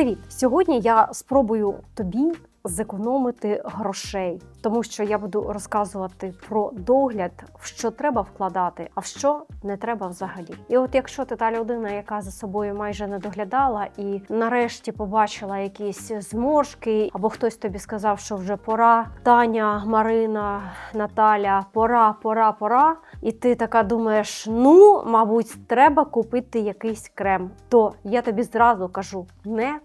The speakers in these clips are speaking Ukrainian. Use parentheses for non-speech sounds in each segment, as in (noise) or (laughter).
Привіт! Сьогодні я спробую тобі зекономити грошей, тому що я буду розказувати про догляд, в що треба вкладати, а в що не треба взагалі. І от якщо ти та людина, яка за собою майже не доглядала, і нарешті побачила якісь зморшки, або хтось тобі сказав, що вже пора, Таня, Марина, Наталя, пора, пора, пора. І ти така думаєш: ну, мабуть, треба купити якийсь крем. То я тобі зразу кажу: не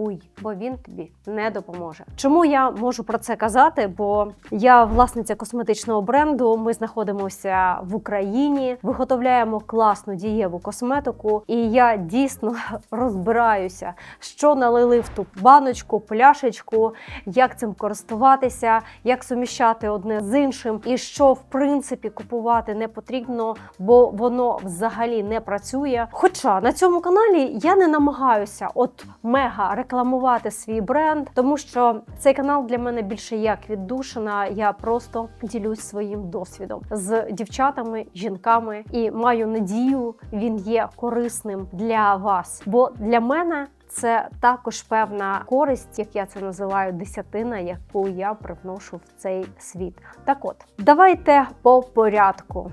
купуй, бо він тобі не допоможе. Чому я можу про це казати? Бо я власниця косметичного бренду. Ми знаходимося в Україні, виготовляємо класну дієву косметику, і я дійсно (laughs) розбираюся, що налили в ту баночку, пляшечку, як цим користуватися, як суміщати одне з іншим, і що в принципі купувати не потрібно, бо воно взагалі не працює. Хоча на цьому каналі я не намагаюся от мега рекламувати свій бренд, тому що цей канал для мене більше як віддушина. Я просто ділюсь своїм досвідом з дівчатами, жінками і маю надію, він є корисним для вас. Бо для мене це також певна користь, як я це називаю, десятина, яку я привношу в цей світ. Так от, давайте по порядку.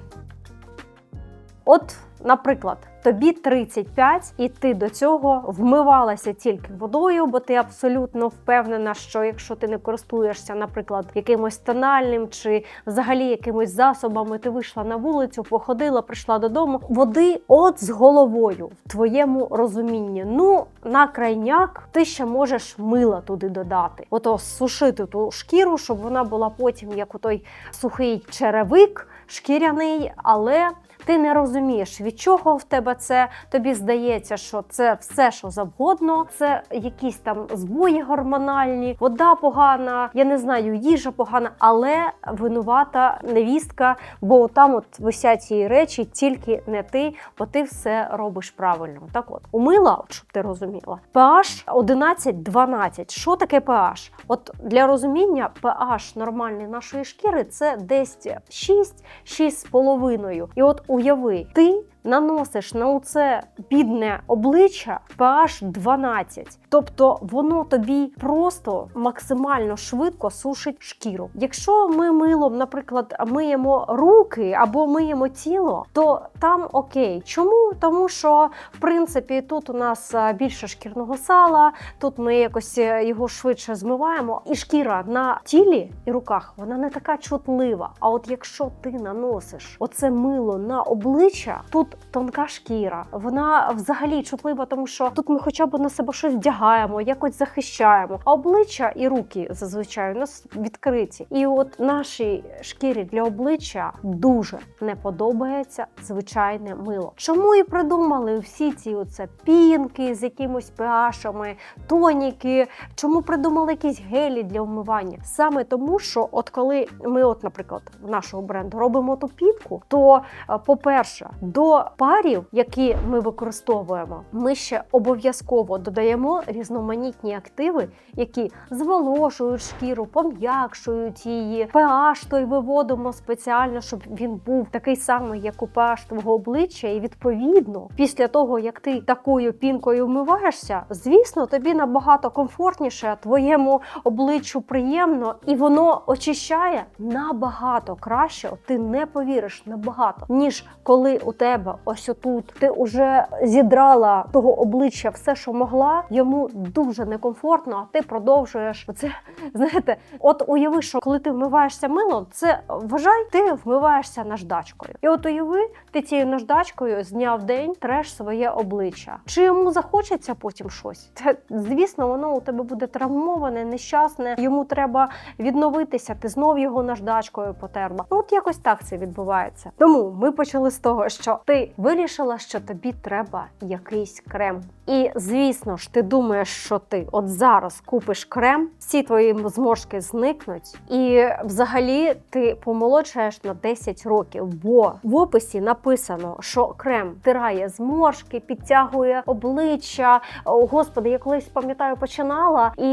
От, наприклад, тобі 35, і ти до цього вмивалася тільки водою, бо ти абсолютно впевнена, що якщо ти не користуєшся, наприклад, якимось тональним чи взагалі якимось засобами, ти вийшла на вулицю, походила, прийшла додому. Води, от з головою в твоєму розумінні. Ну, на крайняк ти ще можеш мила туди додати. Ото сушити ту шкіру, щоб вона була потім як у той сухий черевик, шкіряний, але ти не розумієш, від чого в тебе це. Тобі здається, що це все, що завгодно, це якісь там збої гормональні, вода погана, я не знаю, їжа погана, але винувата невістка, бо там от висять ці речі, тільки не ти, бо ти все робиш правильно. Так от, умила, от, щоб ти розуміла, pH 11-12. Що таке pH? От для розуміння, pH нормальний нашої шкіри це десь 6, 6,5. І от уяви, ти наносиш на це бідне обличчя pH 12. Тобто воно тобі просто максимально швидко сушить шкіру. Якщо ми милом, наприклад, миємо руки або миємо тіло, то там окей. Чому? Тому що в принципі тут у нас більше шкірного сала, тут ми якось е, його швидше змиваємо, і шкіра на тілі і руках вона не така чутлива. А от якщо ти наносиш оце мило на обличчя, тут тонка шкіра, вона взагалі чутлива, тому що тут ми хоча б на себе щось вдягаємо, якось захищаємо. А обличчя і руки зазвичай у нас відкриті. І от нашій шкірі для обличчя дуже не подобається звичайне мило. Чому і придумали всі ці оце пінки з якимось pH-ами, тоніки? Чому придумали якісь гелі для вмивання? Саме тому, що от коли ми, от, наприклад, в нашого бренду робимо ту пінку, то, е, по-перше, до парів, які ми використовуємо, ми ще обов'язково додаємо різноманітні активи, які зволожують шкіру, пом'якшують її. pH той виводимо спеціально, щоб він був такий самий, як у pH твого обличчя. І відповідно, після того як ти такою пінкою вмиваєшся, звісно, тобі набагато комфортніше, твоєму обличчю приємно, і воно очищає набагато краще. Ти не повіриш набагато, ніж коли у тебе ось отут ти вже зідрала того обличчя все, що могла. Йому дуже некомфортно. а Ти продовжуєш оце. (laughs) Знаєте, от уяви, що коли ти вмиваєшся милом, це вважай, ти вмиваєшся наждачкою. І от уяви, ти цією наждачкою з дня в день треш своє обличчя. Чи йому захочеться потім щось? Та звісно, воно у тебе буде травмоване, нещасне. Йому треба відновитися. Ти знов його наждачкою потерла. Ну, от якось так це відбувається. Тому ми почали з того, що ти вирішила, що тобі треба якийсь крем. І звісно ж, ти думаєш, що ти от зараз купиш крем, всі твої зморшки зникнуть, і взагалі ти помолодшаєш на 10 років. Бо в описі написано, що крем втирає зморшки, підтягує обличчя. О, Господи, я колись пам'ятаю, починала, і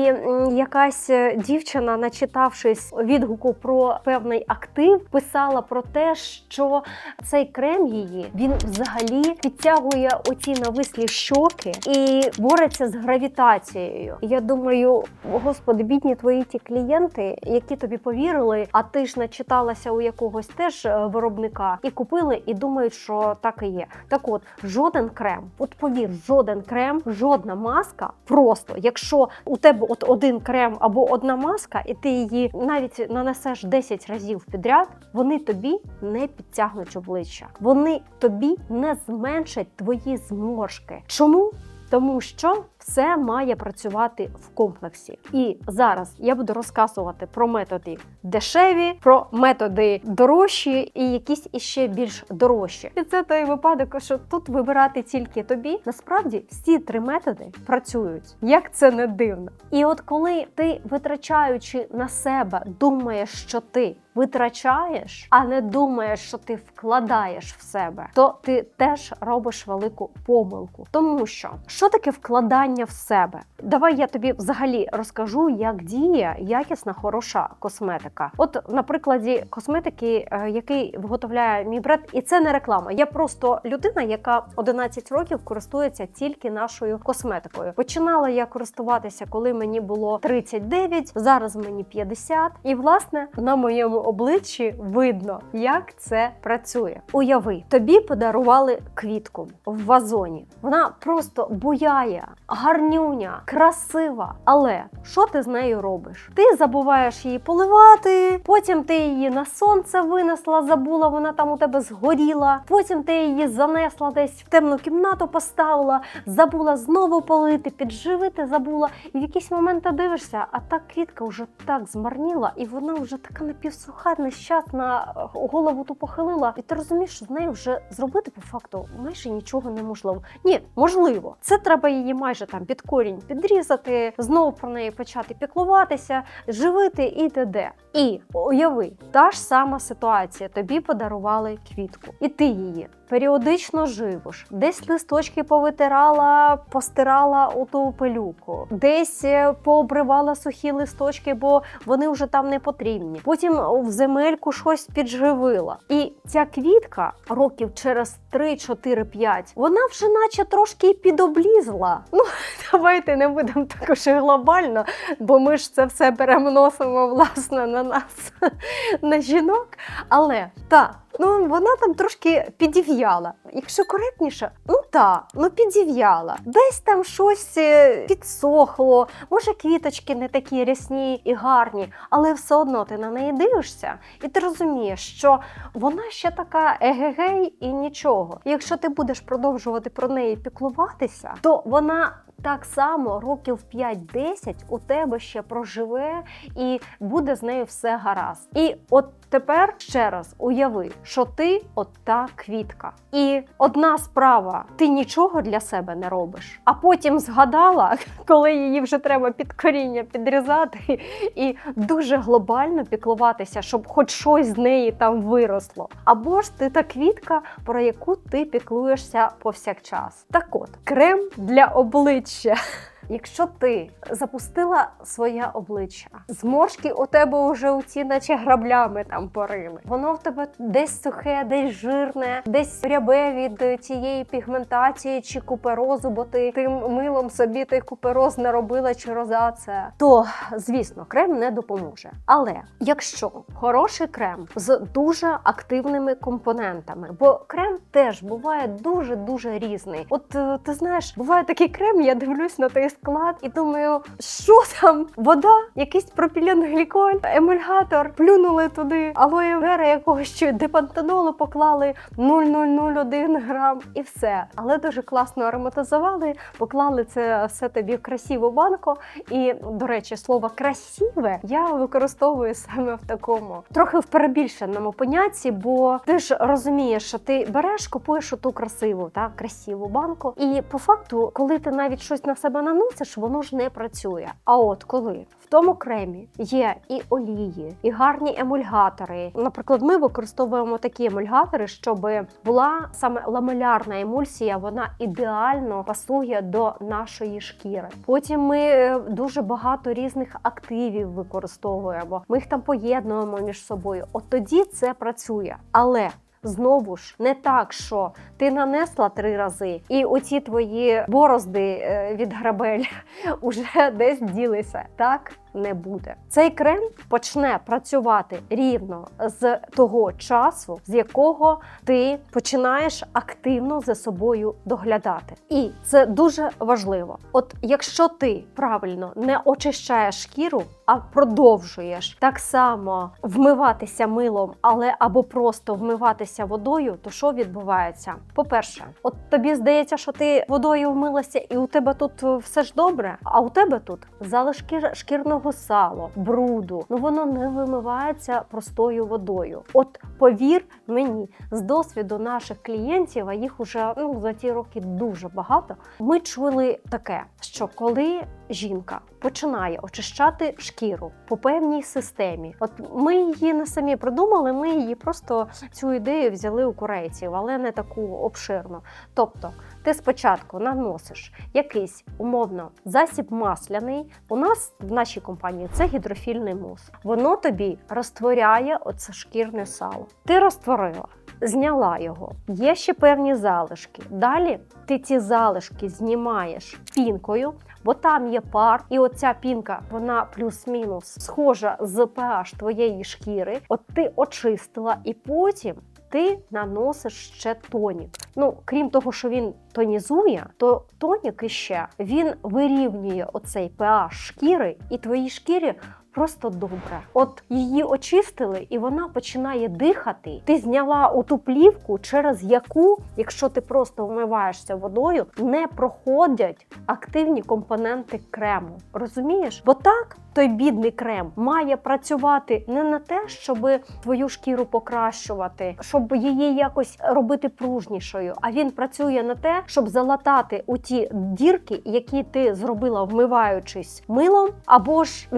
якась е, дівчина, начитавшись відгуку про певний актив, писала про те, що цей крем її він взагалі підтягує оці навислі щоки і бореться з гравітацією. Я думаю, господи, бідні твої ті клієнти, які тобі повірили, а ти ж начиталася у якогось теж е, виробника і купили, і думають, що так і є. Так от, жоден крем, от повір, жоден крем, жодна маска. Просто якщо у тебе от один крем або одна маска, і ти її навіть нанесеш 10 разів підряд, вони тобі не підтягнуть обличчя. Вони тобі не зменшать твої зморшки. Чому? Тому що все має працювати в комплексі. І зараз я буду розказувати про методи дешеві, про методи дорожчі і якісь іще більш дорожчі. І це той випадок, що тут вибирати тільки тобі. Насправді всі три методи працюють. Як це не дивно. І от коли ти, витрачаючи на себе, думаєш, що ти витрачаєш, а не думаєш, що ти вкладаєш в себе, то ти теж робиш велику помилку. Тому що що таке вкладання в себе? Давай я тобі взагалі розкажу, як діє якісна хороша косметика. От на прикладі косметики, е, який виготовляє мій бренд, і це не реклама. Я просто людина, яка 11 років користується тільки нашою косметикою. Починала я користуватися, коли мені було 39, зараз мені 50. І власне на моєму обличчі видно, як це працює. Уяви, тобі подарували квітку в вазоні. Вона просто буяє, гарнюня, красива. Але що ти з нею робиш? Ти забуваєш її поливати, потім ти її на сонце винесла, забула, вона там у тебе згоріла. Потім ти її занесла десь в темну кімнату, поставила, забула знову полити, підживити забула. І в якийсь момент ти дивишся, а та квітка вже так змарніла, і вона вже така напівсуха, нещасна, голову ту похилила. І ти розумієш, що з нею вже зробити по факту майже нічого неможливо. Ні, можливо, це треба її майже там під корінь підрізати, знову про неї почати піклуватися, живити і т.д. І уяви, та ж сама ситуація. Тобі подарували квітку, і ти її періодично живиш. Десь листочки повитирала, постирала у ту пилюку, десь е, пообривала сухі листочки, бо вони вже там не потрібні. Потім в земельку щось підживила. І ця квітка років через 3-4-5, вона вже наче трошки підоблізла. Ну, (laughs) давайте не будемо також глобально, бо ми ж це все переносимо власне на нас, (laughs) на жінок. Але так. Ну, вона там трошки підів'яла. Якщо коректніше, ну та, ну підів'яла. Десь там щось е, підсохло, може квіточки не такі рясні і гарні, але все одно ти на неї дивишся, і ти розумієш, що вона ще така егегей і нічого. Якщо ти будеш продовжувати про неї піклуватися, то вона. Так само років 5-10 у тебе ще проживе і буде з нею все гаразд. І от тепер ще раз уяви, що ти от та квітка. І одна справа, ти нічого для себе не робиш, а потім згадала, (laughs) коли її вже треба під коріння підрізати, (laughs) і дуже глобально піклуватися, щоб хоч щось з неї там виросло. Або ж ти та квітка, про яку ти піклуєшся повсякчас. Так от, крем для обличчя. geçiş ya. (laughs) Якщо ти запустила своє обличчя, зморшки у тебе вже у ці, наче граблями там порили. Воно в тебе десь сухе, десь жирне, десь рябе від тієї пігментації чи куперозу, бо ти тим милом собі той купероз наробила чи розація, то звісно, крем не допоможе. Але якщо хороший крем з дуже активними компонентами, бо крем теж буває дуже дуже різний. От е, ти знаєш, буває такий крем, я дивлюсь на той склад і думаю, що там? Вода, якийсь пропіленгліколь, емульгатор, плюнули туди, алоє вера якогось чи депантенолу поклали 0,001 грам і все. Але дуже класно ароматизували, поклали це все тобі в красиву банку. І, до речі, слово красиве я використовую саме в такому трохи в перебільшеному понятті, бо ти ж розумієш, що ти береш, купуєш оту красиву, та красиву банку, і по факту, коли ти навіть щось на себе наносиш, воно ж не працює. А от коли в тому кремі є і олії, і гарні емульгатори. Наприклад, ми використовуємо такі емульгатори, щоб була саме ламелярна емульсія, вона ідеально пасує до нашої шкіри. Потім ми е, дуже багато різних активів використовуємо. Ми їх там поєднуємо між собою. От тоді це працює. Але знову ж не так, що ти нанесла три рази, і оці твої борозди е, від грабель (laughs) уже десь ділися. Так не буде. Цей крем почне працювати рівно з того часу, з якого ти починаєш активно за собою доглядати. І це дуже важливо. От якщо ти правильно не очищаєш шкіру, а продовжуєш так само вмиватися милом, але або просто вмиватися водою, то що відбувається? По-перше, от тобі здається, що ти водою вмилася, і у тебе тут все ж добре, а у тебе тут залишки шкірного сала, бруду. Ну воно не вимивається простою водою. От повір мені, з досвіду наших клієнтів, а їх уже ну за ті роки дуже багато. Ми чули таке, що коли жінка починає очищати шкіру по певній системі, от ми її не самі придумали, ми її просто цю ідею взяли у корейців, але не таку обширну. Тобто, ти спочатку наносиш якийсь умовно засіб масляний. У нас в нашій компанії це гідрофільний мус. Воно тобі розтворяє оце шкірне сало. Ти розтворила. Зняла його, є ще певні залишки. Далі ти ці залишки знімаєш пінкою, бо там є пар, і оця пінка, вона плюс-мінус схожа з pH твоєї шкіри. От ти очистила, і потім ти наносиш ще тонік. Ну, крім того, що він тонізує, то тонік іще він вирівнює оцей pH шкіри, і твоїй шкірі. Просто добре. От її очистили, і вона починає дихати. Ти зняла оту плівку, через яку, якщо ти просто вмиваєшся водою, не проходять активні компоненти крему. Розумієш? Бо так той бідний крем має працювати не на те, щоб твою шкіру покращувати, щоб її якось робити пружнішою. А він працює на те, щоб залатати у ті дірки, які ти зробила, вмиваючись милом, або ж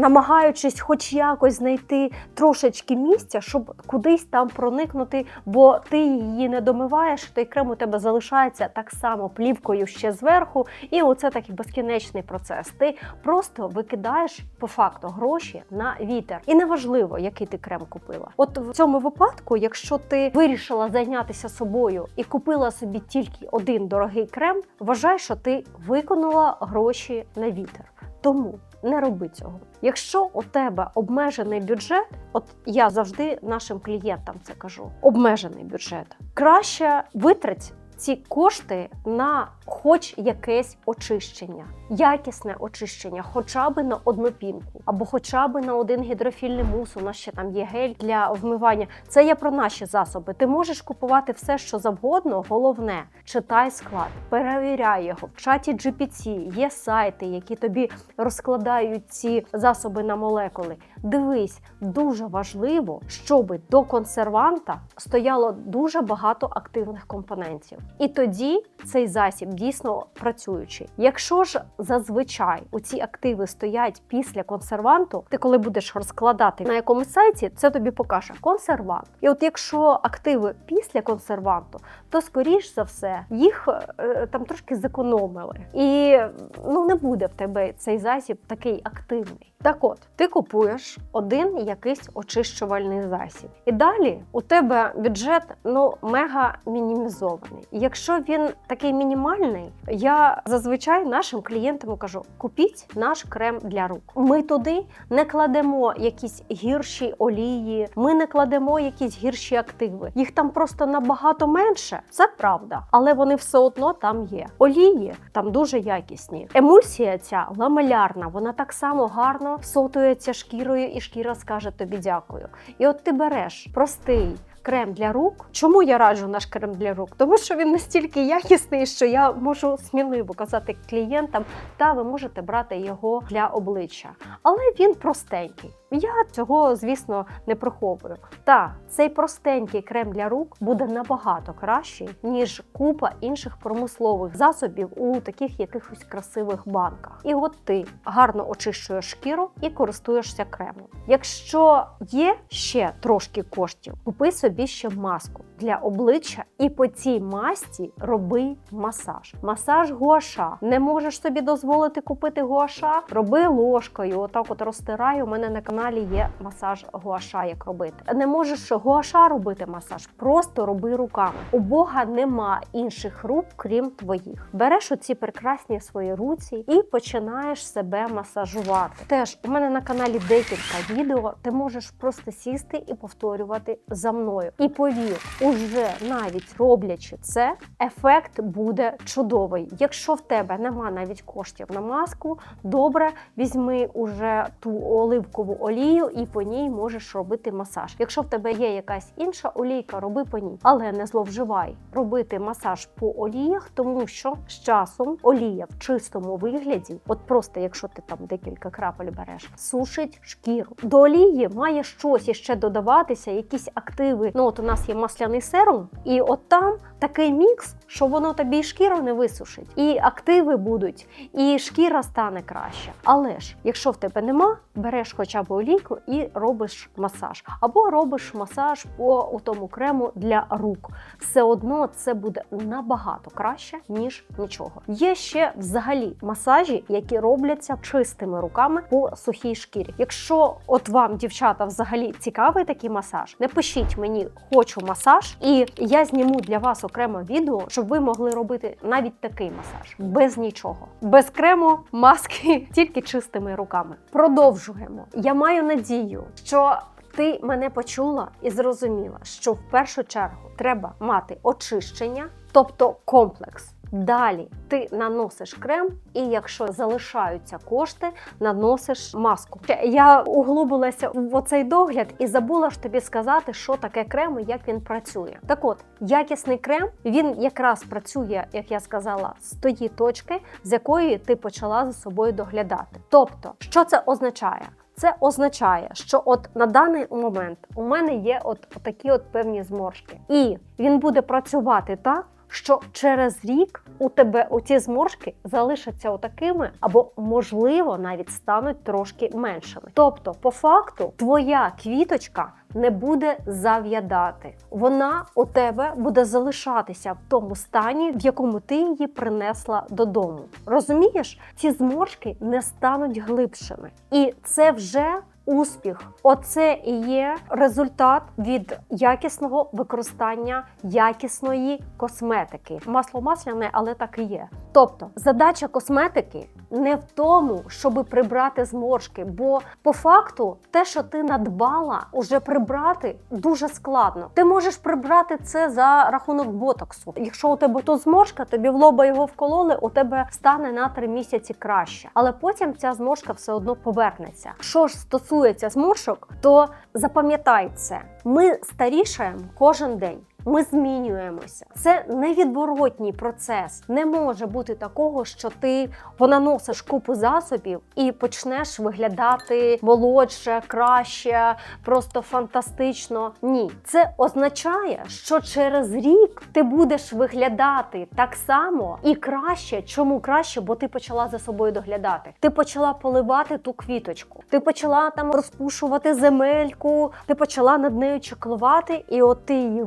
намагаючись, хоч якось знайти трошечки місця, щоб кудись там проникнути, бо ти її не домиваєш, той крем у тебе залишається так само плівкою ще зверху, і оце такий безкінечний процес. Ти просто викидаєш по факту гроші на вітер. І неважливо, який ти крем купила. От в цьому випадку, якщо ти вирішила зайнятися собою і купила собі тільки один дорогий крем, вважай, що ти виконала гроші на вітер. Тому не роби цього. Якщо у тебе обмежений бюджет, от я завжди нашим клієнтам це кажу: обмежений бюджет, краще витрать ці кошти на хоч якесь очищення, якісне очищення, хоча б на одну пінку, або хоча б на один гідрофільний мус. У нас ще там є гель для вмивання. Це я про наші засоби. Ти можеш купувати все, що завгодно. Головне, читай склад, перевіряй його в чаті GPT, Є сайти, які тобі розкладають ці засоби на молекули. Дивись, дуже важливо, щоб до консерванта стояло дуже багато активних компонентів. І тоді цей засіб дійсно працюючий. Якщо ж зазвичай у ці активи стоять після консерванту, ти коли будеш розкладати на якомусь сайті, це тобі покаже консервант. І от якщо активи після консерванту, то скоріш за все їх е, там трошки зекономили. І ну не буде в тебе цей засіб такий активний. Так от, ти купуєш один якийсь очищувальний засіб. І далі у тебе бюджет ну мега мінімізований. Якщо він такий мінімальний, я зазвичай нашим клієнтам кажу: купіть наш крем для рук. Ми туди не кладемо якісь гірші олії, ми не кладемо якісь гірші активи. Їх там просто набагато менше. Це правда, але вони все одно там є. Олії там дуже якісні. Емульсія ця ламелярна, вона так само гарно всотується шкірою, і шкіра скаже тобі дякую. І от ти береш простий. Крем для рук. Чому я раджу наш крем для рук? Тому що він настільки якісний, що я можу сміливо казати клієнтам, та ви можете брати його для обличчя. Але він простенький. Я цього, звісно, не приховую. Та цей простенький крем для рук буде набагато кращий, ніж купа інших промислових засобів у таких якихось красивих банках. І от ти гарно очищуєш шкіру і користуєшся кремом. Якщо є ще трошки коштів, купи собі ще маску. для обличчя, і по цій масті роби масаж. Масаж гуаша. Не можеш собі дозволити купити гуаша? Роби ложкою. Отак от розтирай. У мене на каналі є масаж гуаша, як робити. Не можеш гуаша робити масаж, просто роби руками. У Бога нема інших рук, крім твоїх. Береш оці прекрасні свої руці і починаєш себе масажувати. Теж у мене на каналі декілька відео. Ти можеш просто сісти і повторювати за мною. І повір, уже навіть роблячи це, ефект буде чудовий. Якщо в тебе нема навіть коштів на маску, добре, візьми уже ту оливкову олію і по ній можеш робити масаж. Якщо в тебе є якась інша олійка, роби по ній, але не зловживай робити масаж по оліях, тому що з часом олія в чистому вигляді, от просто якщо ти там декілька крапель береш, сушить шкіру. До олії має щось іще додаватися, якісь активи. Ну от у нас є масляний серум, і от там такий мікс, що воно тобі і шкіру не висушить, і активи будуть, і шкіра стане краще. Але ж, якщо в тебе нема, береш хоча б олійку і робиш масаж, або робиш масаж по тому крему для рук. Все одно це буде набагато краще, ніж нічого. Є ще взагалі масажі, які робляться чистими руками по сухій шкірі. Якщо от вам, дівчата, взагалі цікавий такий масаж, напишіть мені хочу масаж, і я зніму для вас окремо відео, щоб ви могли робити навіть такий масаж без нічого, без крему, маски, (laughs) тільки чистими руками. Продовжуємо. Я маю надію, що. Ти мене почула і зрозуміла, що в першу чергу треба мати очищення, тобто комплекс. Далі ти наносиш крем, і якщо залишаються кошти, наносиш маску. Я углубилася в оцей догляд і забула ж тобі сказати, що таке крем і як він працює. Так от, якісний крем він якраз працює, як я сказала, з тої точки, з якої ти почала за собою доглядати. Тобто, що це означає? Це означає, що от на даний момент у мене є от такі от певні зморшки, і він буде працювати так, що через рік у тебе оці зморшки залишаться отакими, або можливо навіть стануть трошки меншими. Тобто, по факту, твоя квіточка не буде зав'ядати. Вона у тебе буде залишатися в тому стані, в якому ти її принесла додому. Розумієш, ці зморшки не стануть глибшими, і це вже. Успіх, оце і є результат від якісного використання якісної косметики. Масло масляне, але так і є. Тобто, задача косметики не в тому, щоб прибрати зморшки, бо по факту те, що ти надбала, уже прибрати дуже складно. Ти можеш прибрати це за рахунок ботоксу. Якщо у тебе тут зморшка, тобі в лоба його вкололи, у тебе стане на три місяці краще. Але потім ця зморшка все одно повернеться. Що ж стосується зморшок, то запам'ятай це: ми старішаємо кожен день. Ми змінюємося. Це невідворотній процес. Не може бути такого, що ти понаносиш купу засобів і почнеш виглядати молодше, краще, просто фантастично. Ні, це означає, що через рік ти будеш виглядати так само і краще. Чому краще? Бо ти почала за собою доглядати. Ти почала поливати ту квіточку, ти почала там розпушувати земельку, ти почала над нею чеклувати, і от ти її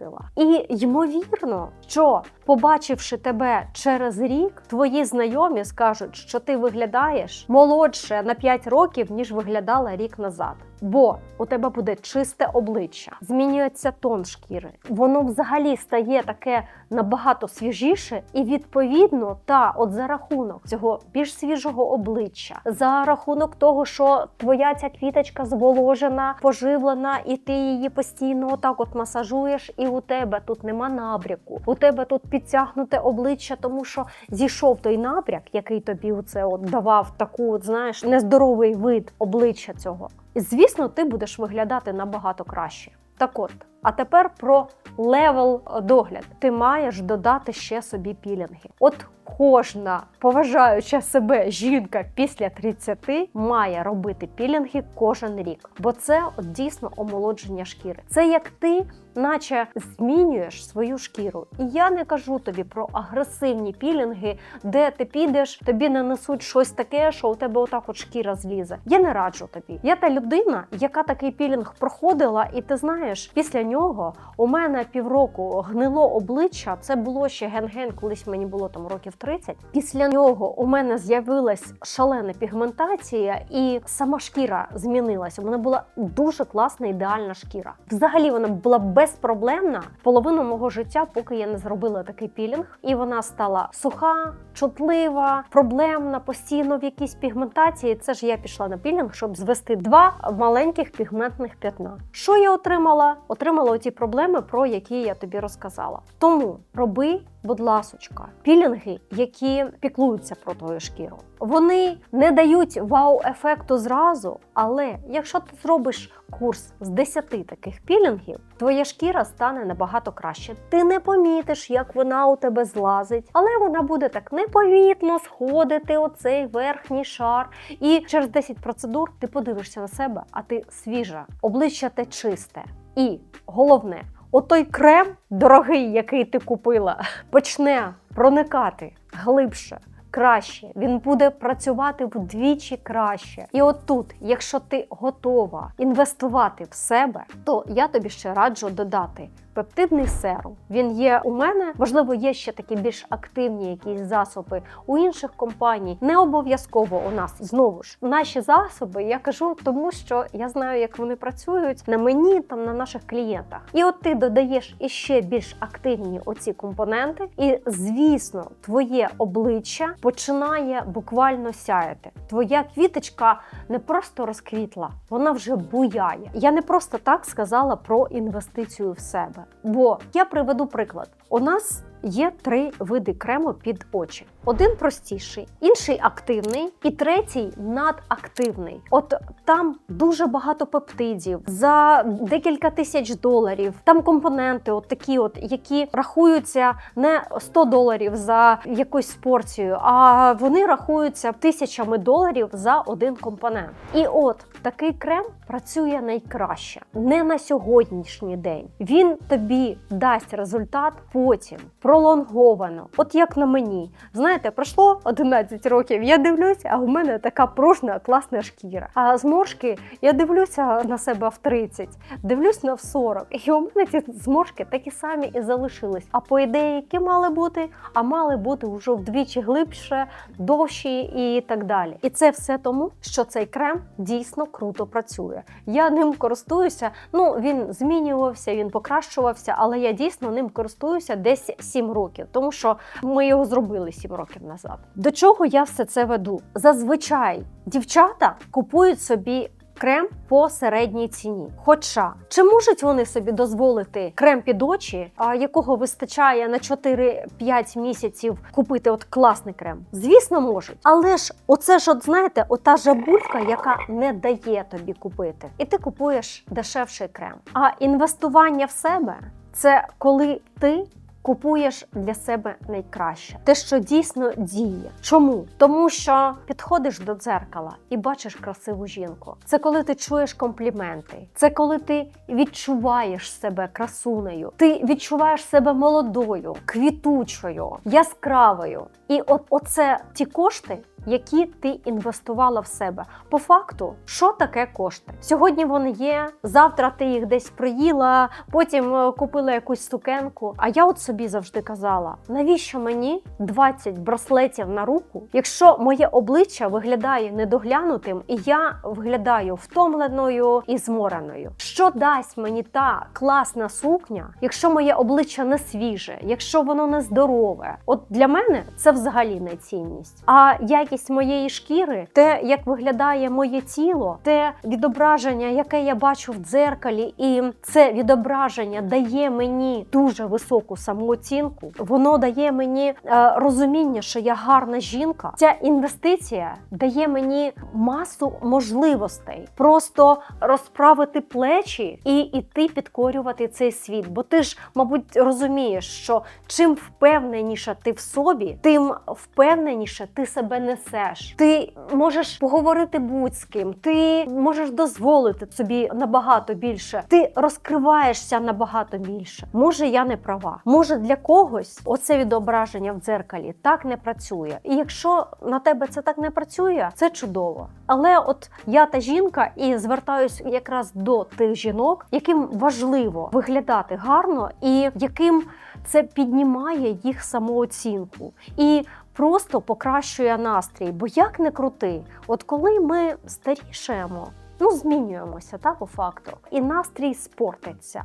випустила. І ймовірно, що побачивши тебе через рік, твої знайомі скажуть, що ти виглядаєш молодше на 5 років, ніж виглядала рік назад. Бо у тебе буде чисте обличчя, змінюється тон шкіри. Воно взагалі стає таке набагато свіжіше, і відповідно, та от за рахунок цього більш свіжого обличчя, за рахунок того, що твоя ця квіточка зволожена, поживлена, і ти її постійно отак от масажуєш, і у тебе тут нема набряку. У тебе тут підтягнуте обличчя, тому що зійшов той набряк, який тобі оце от давав таку, от, знаєш, нездоровий вид обличчя цього. Звісно, ти будеш виглядати набагато краще. Так от, а тепер про левел догляд. Ти маєш додати ще собі пілінги. От кожна поважаюча себе жінка після 30 має робити пілінги кожен рік, бо це от дійсно омолодження шкіри. Це як ти. Наче змінюєш свою шкіру, і я не кажу тобі про агресивні пілінги, де ти підеш, тобі нанесуть щось таке, що у тебе отак от шкіра злізе. Я не раджу тобі. Я та людина, яка такий пілінг проходила, і ти знаєш, після нього у мене півроку гнило обличчя. Це було ще ген-ген, колись мені було там років 30. Після нього у мене з'явилась шалена пігментація, і сама шкіра змінилася. У мене була дуже класна ідеальна шкіра. Взагалі вона була безпроблемна половину мого життя, поки я не зробила такий пілінг, і вона стала суха, чутлива, проблемна, постійно в якійсь пігментації. Це ж я пішла на пілінг, щоб звести два маленьких пігментних п'ятна. Що я отримала? Отримала оті проблеми, про які я тобі розказала. Тому роби, будь ласочка, пілінги, які піклуються про твою шкіру. Вони не дають вау-ефекту зразу, але якщо ти зробиш курс з 10 таких пілінгів, твоя шкіра стане набагато краще. Ти не помітиш, як вона у тебе злазить, але вона буде так непомітно сходити оцей верхній шар. І через 10 процедур ти подивишся на себе, а ти свіжа, обличчя те чисте. І головне, отой крем дорогий, який ти купила, почне проникати глибше. Краще він буде працювати вдвічі краще. І отут, якщо ти готова інвестувати в себе, то я тобі ще раджу додати пептидний серум. Він є у мене. Можливо, є ще такі більш активні якісь засоби у інших компаній. Не обов'язково у нас знову ж наші засоби. Я кажу, тому що я знаю, як вони працюють на мені, там на наших клієнтах. І от ти додаєш іще більш активні оці компоненти, і звісно, твоє обличчя починає буквально сяяти. Твоя квіточка не просто розквітла, вона вже буяє. Я не просто так сказала про інвестицію в себе. Бо я приведу приклад: у нас є три види крему під очі: один простіший, інший активний, і третій надактивний. От там дуже багато пептидів за декілька тисяч доларів. Там компоненти, от такі, от які рахуються не 100 доларів за якусь порцію, а вони рахуються тисячами доларів за один компонент. І от такий крем працює найкраще не на сьогоднішній день. Він тобі дасть результат потім пролонговано. От як на мені. Знаєте, пройшло 11 років. Я дивлюся, а у мене така пружна, класна шкіра. А зморшки я дивлюся на себе в 30, дивлюсь на в 40. І у мене ці зморшки такі самі і залишились. А по ідеї, які мали бути, а мали бути вже вдвічі глибше, довші і так далі. І це все тому, що цей крем дійсно круто працює. Я ним користуюся. Ну він змінювався, він покращувався, але я дійсно ним користуюся десь 7 років, тому що ми його зробили 7 років назад. До чого я все це веду? Зазвичай дівчата купують собі. Крем по середній ціні. Хоча чи можуть вони собі дозволити крем під очі, якого вистачає на 4-5 місяців купити от класний крем? Звісно, можуть. Але ж оце ж, от знаєте, ота жабулька, яка не дає тобі купити, і ти купуєш дешевший крем. А інвестування в себе це коли ти купуєш для себе найкраще, те, що дійсно діє. Чому? Тому що підходиш до дзеркала і бачиш красиву жінку. Це коли ти чуєш компліменти, це коли ти відчуваєш себе красунею, ти відчуваєш себе молодою, квітучою, яскравою. І от оце ті кошти. Які ти інвестувала в себе по факту, що таке кошти? Сьогодні вони є. Завтра ти їх десь приїла, потім е, купила якусь сукенку. А я от собі завжди казала: навіщо мені 20 браслетів на руку, якщо моє обличчя виглядає недоглянутим, і я виглядаю втомленою і змореною? Що дасть мені та класна сукня, якщо моє обличчя не свіже, якщо воно не здорове? От для мене це взагалі не цінність. А якість моєї шкіри, те, як виглядає моє тіло, те відображення, яке я бачу в дзеркалі, і це відображення дає мені дуже високу саму самооцінку, воно дає мені е, розуміння, що я гарна жінка. Ця інвестиція дає мені масу можливостей просто розправити плечі і іти підкорювати цей світ. Бо ти ж, мабуть, розумієш, що чим впевненіше ти в собі, тим впевненіше ти себе несеш. Ти можеш поговорити будь з ким, ти можеш дозволити собі набагато більше. Ти розкриваєшся набагато більше. Може, я не права. Може, для когось оце відображення в дзеркалі так не працює. І якщо на тебе це так не працює, це чудово. Але от я та жінка і звертаюсь якраз до тих жінок, яким важливо виглядати гарно, і яким це піднімає їх самооцінку і просто покращує настрій. Бо як не крути, от коли ми старішаємо, ну змінюємося так по факту, і настрій спортиться.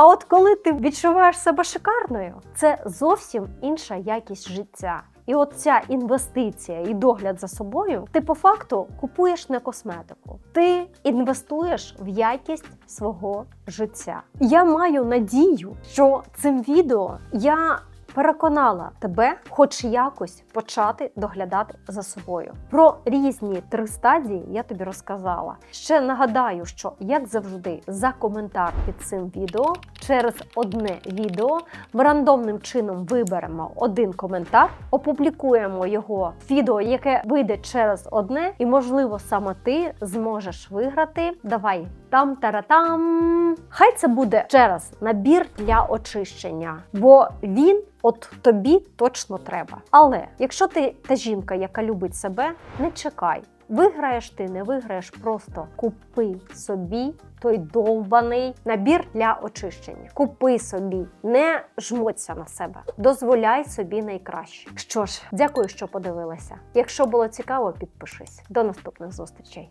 А от коли ти відчуваєш себе шикарною, це зовсім інша якість життя. І от ця інвестиція і догляд за собою, ти по факту купуєш не косметику, ти інвестуєш в якість свого життя. Я маю надію, що цим відео я переконала тебе, хоч якось почати доглядати за собою. Про різні три стадії я тобі розказала. Ще нагадаю, що як завжди, за коментар під цим відео через одне відео ми рандомним чином виберемо один коментар, опублікуємо його відео, яке вийде через одне, і можливо саме ти зможеш виграти. Давай там таратам. Хай це буде через набір для очищення, бо він. От тобі точно треба. Але якщо ти та жінка, яка любить себе, не чекай. Виграєш ти, не виграєш, просто купи собі той довбаний набір для очищення. Купи собі, не жмоться на себе, дозволяй собі найкраще. Що ж, дякую, що подивилася. Якщо було цікаво, підпишись. До наступних зустрічей.